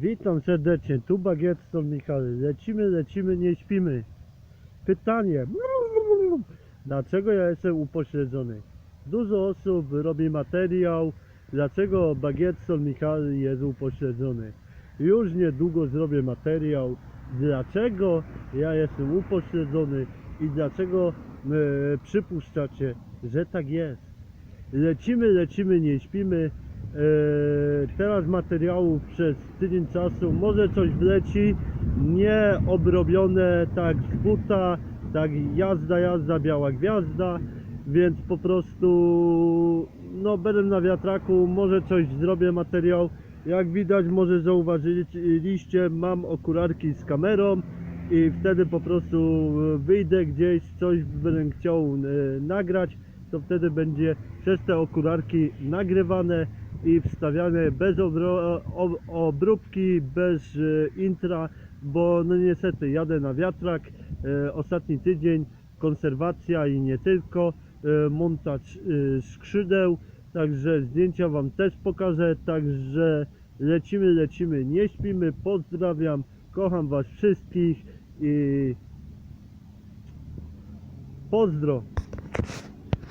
Witam serdecznie, tu Bagietson Michał. Lecimy, lecimy, nie śpimy. Pytanie. Dlaczego ja jestem upośledzony? Dużo osób robi materiał, dlaczego Bagietson Michał jest upośledzony. Już niedługo zrobię materiał, dlaczego ja jestem upośledzony i dlaczego e, przypuszczacie, że tak jest. Lecimy, lecimy, nie śpimy. E, teraz materiałów przez tydzień czasu, może coś wleci, nie obrobione tak z buta, tak jazda, jazda, biała gwiazda, więc po prostu no będę na wiatraku, może coś zrobię materiał. Jak widać, może zauważyliście, mam okularki z kamerą i wtedy po prostu wyjdę gdzieś, coś będę chciał e, nagrać, to wtedy będzie przez te okularki nagrywane i wstawiane bez obro, ob, obróbki, bez e, intra, bo no niestety jadę na wiatrak, e, ostatni tydzień, konserwacja i nie tylko, e, montaż skrzydeł, także zdjęcia Wam też pokażę, także lecimy, lecimy, nie śpimy, pozdrawiam, kocham Was wszystkich i pozdro.